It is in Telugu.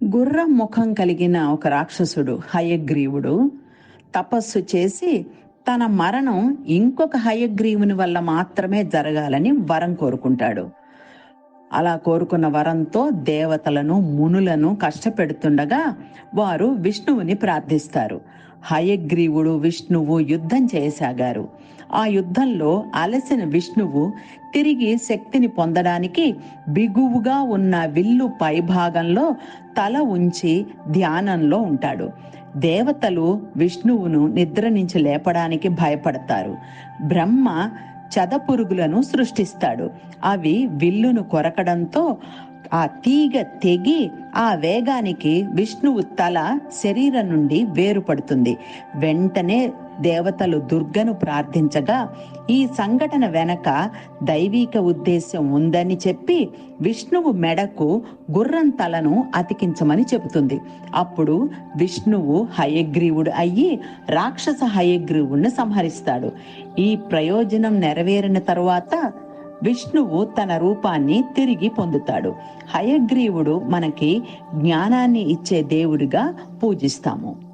గుర్రం ముఖం కలిగిన ఒక రాక్షసుడు హయగ్రీవుడు తపస్సు చేసి తన మరణం ఇంకొక హయగ్రీవుని వల్ల మాత్రమే జరగాలని వరం కోరుకుంటాడు. అలా కోరుకున్న వరంతో దేవతలను మునులను కష్టపెడుతుండగా వారు విష్ణువుని ప్రార్థిస్తారు. హయగ్రీవుడు విష్ణువు యుద్ధం చేయసాగారు. ఆ యుద్ధంలో అలసిన విష్ణువు తిరిగి శక్తిని పొందడానికి బిగువుగా ఉన్న విల్లు పైభాగంలో తల ఉంచి ధ్యానంలో ఉంటాడు. దేవతలు విష్ణువును నిద్ర నుంచి లేపడానికి భయపడతారు. బ్రహ్మ చదపురుగులను సృష్టిస్తాడు. అవి విల్లును కొరకడంతో ఆ తీగ తెగి ఆ వేగానికి విష్ణువు తల శరీరం నుండి వేరుపడుతుంది. వెంటనే దేవతలు దుర్గను ప్రార్థించగా ఈ సంఘటన వెనక దైవీక ఉద్దేశం ఉందని చెప్పి విష్ణువు మెడకు గుర్రం తలను అతికించమని చెబుతుంది. అప్పుడు విష్ణువు హయగ్రీవుడు అయ్యి రాక్షస హయగ్రీవుడిని సంహరిస్తాడు. ఈ ప్రయోజనం నెరవేరిన తరువాత విష్ణువు తన రూపాన్ని తిరిగి పొందుతాడు. హయగ్రీవుడు మనకి జ్ఞానాన్ని ఇచ్చే దేవుడిగా పూజిస్తాము.